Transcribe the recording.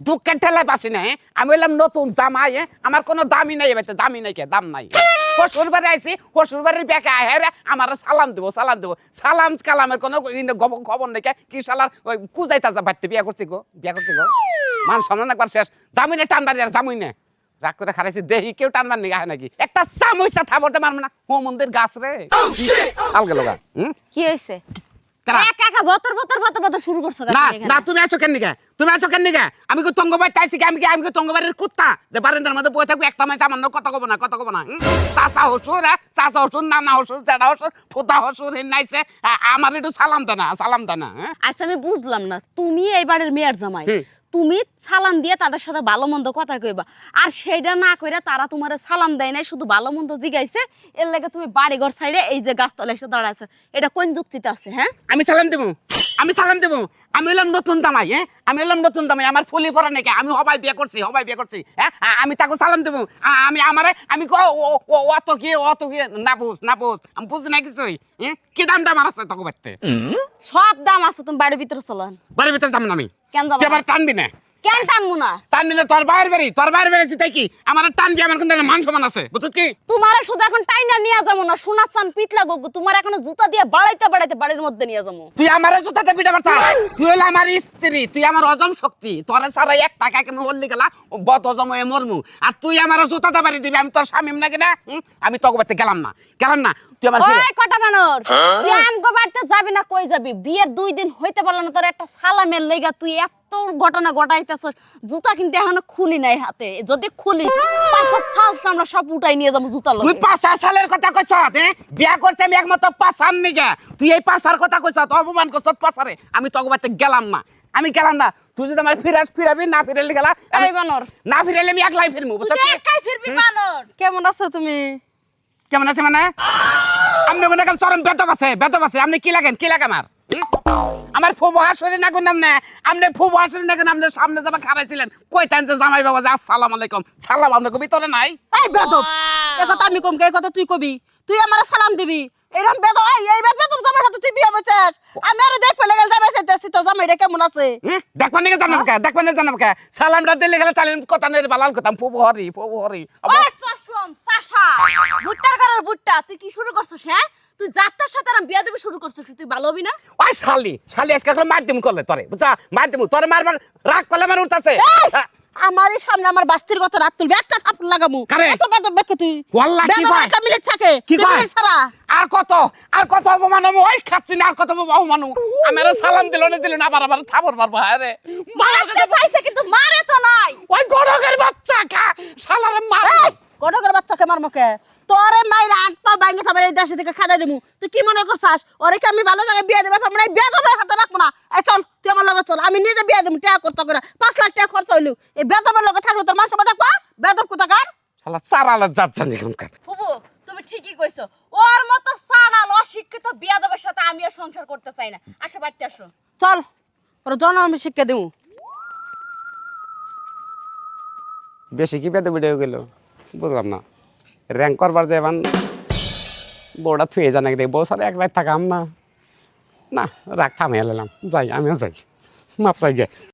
দুঃখের ঠেলায় পাচ্ছি না হ্যাঁ? আমি বললাম নতুন জামাই হ্যাঁ? আমার কোনো দামি নাই এবার দামি নাই কে? দাম নাই। শ্বশুর বাড়ি আইসি শ্বশুর বাড়ির বেকা হেরে আমার সালাম দেবো সালাম দেবো। সালাম কালামের কোনো খবর নেই কি? সালার ওই কুজাই তাজা বাড়তে বিয়া করছি গো বিয়া করছি গো। মান সম্মান একবার শেষ। জামিনে টান বাড়ি আর জামুই না রাগ করে খারাইছি দেহি কেউ টানবার নিগা হয় নাকি? একটা চামচটা থাবরতে মারবো না। ও মন্দির গাছ রে। সাল গেল গা কি হয়েছে কারা? একা একা বতর বতর বতর বতর শুরু করছ না না তুমি আছো কেন নিগা তুমি আছো কেন নিগা আমি কি তঙ্গবাই চাইছি কি? আমি কি আমি কি তঙ্গবাড়ির কুত্তা? যে বারান্দার মধ্যে বসে থাকব একটা মাস আমার কথা কব না কথা কব না। হুম? চাচা হসুর হ্যাঁ? চাচা হসুর নানা হসুর চেড়া হসুর ফুতা হসুর হিন নাইছে আমার একটু সালাম দে না সালাম দে না হ্যাঁ? আচ্ছা আমি বুঝলাম না। তুমি এই বাড়ির মেয়ের জামাই। তুমি সালাম দিয়ে তাদের সাথে ভালো মন্দ কথা কইবা। আর সেটা না কইরা তারা তোমার সালাম দেয় নাই, শুধু ভালো মন্দ জিগাইছে। এর লাগে তুমি বাড়িঘর সাইডে এই যে গাছতলা এসে দাঁড়াইছো। এটা কোন যুক্তিতে আছে হ্যাঁ? আমি সালাম দেবো। আমি সালাম দেবো। আমি হলাম নতুন জামাই হ্যাঁ? আমি হলাম নতুন জামাই আমার ফুলি পড়া নাকি আমি হবাই বিয়ে করছি হবাই বিয়ে করছি হ্যাঁ? আমি তাকে সালাম দেবো। আমি আমারে আমি কো ও- ও- অত কি অত কি না বুঝ না বুঝ আমি বুঝি না কিছুই হ্যাঁ? কি দাম দাম আছে তোকে বাড়তে? সব দাম আছে তুমি বাড়ির ভিতরে চলান বাড়ির ভিতরে যাম না আমি। কেন যাব আবার টানবি না? কেন টানবো না? টানবি না তোর বাইরে বেরি তোর বাইরে বেরিয়েছি তাই কি? আমার টানবি আমার কিন্তু মান সমান আছে বুঝছিস কি? তোমার শুধু এখন টাইনা নিয়ে যাব না সোনা চান তোমার এখন জুতা দিয়ে বাড়াইতে বাড়াইতে বাড়ির মধ্যে নিয়ে যাব। তুই আমার জুতাতে পারছা তুই হলো আমার স্ত্রী তুই আমার অজম শক্তি তোর সারা এক টাকা কেমন হল্লি গেলা বত অজম হয়ে মরমু। আর তুই আমার জুতাতে বাড়ি দিবি আমি তোর স্বামী নাকি না? আমি তোকে বাড়তে গেলাম না গেলাম না। তুই আমার ওই কটা বানর তুই আমগো বাড়িতে যাবি না কই যাবি? বিয়ের দুই দিন হইতে পারল না তোর একটা সালামের লেগা তুই এত ঘটনা ঘটাইতেছস জুতা কিন্তু এখনও খুলি নাই হাতে। যদি খুলি পাঁচা সাল আমরা সব উঠাই নিয়ে যাব জুতা তুই লগে পাঁচ সালের কথা কইছ বিয়া করছে আমি একমাত্র পাঁচার নিগে। তুই এই পাঁচার কথা কইছ অপমান করছ পাঁচারে। আমি গেলাম না। আমি গেলাম না। তুই যদি আমার ফিরাস ফিরাবি না ফিরালি গেলা আমি- বানর। না ফিরাইলে আমি একলাই ফিরমু তুই একাই ফিরবি বানর। কেমন আছো তুমি? কেমন আছে মানে? আপনি ওখানে কাল চরম বেতব আছে বেতব আছে। আপনি কি লাগেন? কি লাগে আমার? আমার ফুবু হাসুরি না নাম না। আপনি ফুবু হাসুরি না গুন আপনি সামনে যাবা খারাইছিলেন। কই তান যে জামাই বাবা যে আসসালামু আলাইকুম। সালাম আপনাকে ভিতরে নাই? এই বেদব একথা আমি কম কে কথা তুই কবি। তুই আমার সালাম দিবি। এরকম বেদব এই এই বেদব জামার সাথে তুই বিয়ে বলছিস আমি আর দেখ ফেলে গেল যাবে সেটা তো জামাইটা কেমন আছে? হুম? দেখবেন নাকি জানাম কে? দেখবেন না জানাম কে? সালামটা দিলে গেলে তাহলে কথা নেই বালাল কথা। ফুবু হরি ফুবু হরি। ওই চশম সাশা ভুট্টার ঘরের ভুট্টা তুই কি শুরু করছিস হ্যাঁ? তুই যাত্রার সাথে আর বিয়া দেবে শুরু করছিস তুই ভালো হবি না? ওই শালি শালি আজকে করে মার দিম কলে তোরে বুঝা মার দিমু তোরে মারবার রাগ করলে আমার উঠতাছে। আমার এই সামনে আমার বাস্তির কথা রাত তুলবে একটা থাপড় লাগামু? এত বেদব বেকে তুই। ওয়াল্লাহ কি কয়? একটা মিনিট থাকে। কি কয়? ছাড়া। আর কত? আর কত অপমান হব? ওই খাচ্ছি না আর কত অপমান আমার সালাম দিল না দিল না আবার আবার থাবর মারবো হ্যাঁ রে। মারতে চাইছে কিন্তু মারে তো নাই। ওই গড়কের বাচ্চা খা শালারে মার। কটকের বাচ্চাকে মার মুখে তোরে মাইরা আট পা বাইঙ্গে খাবার এই দেশে থেকে খাদাই দেবো তুই কি মনে করছাস? ওরে কি আমি ভালো জায়গায় বিয়ে দেবে আমরা এই বেদবের হাতে রাখব না। এই চল তুই আমার লগে চল। আমি নিজে বিয়ে দেবো টাকা করতে করে। পাঁচ লাখ টাকা খরচ হইল। এই বেদবের লগে থাকলে তোর মানুষ বেদব কোথাকার? শালা চারালা যাত জানি ফুবু তুমি ঠিকই কইছো। ওর মতো সানাল অশিক্ষিত বিয়াদবের সাথে আমিও সংসার করতে চাই না। আসো বাড়িতে আসো। চল ওর জন আমি শিক্ষা দেবো। বেশি কি পেতে ভিডিও গেল? বুঝলাম না। র্যাঙ্ক করবার যে এবার বউটা থুয়ে জানা কি বউ সারা এক রাত থাকাম না। না রাগ থামিয়ে নিলাম যাই, আমিও যাই। মাপ চাই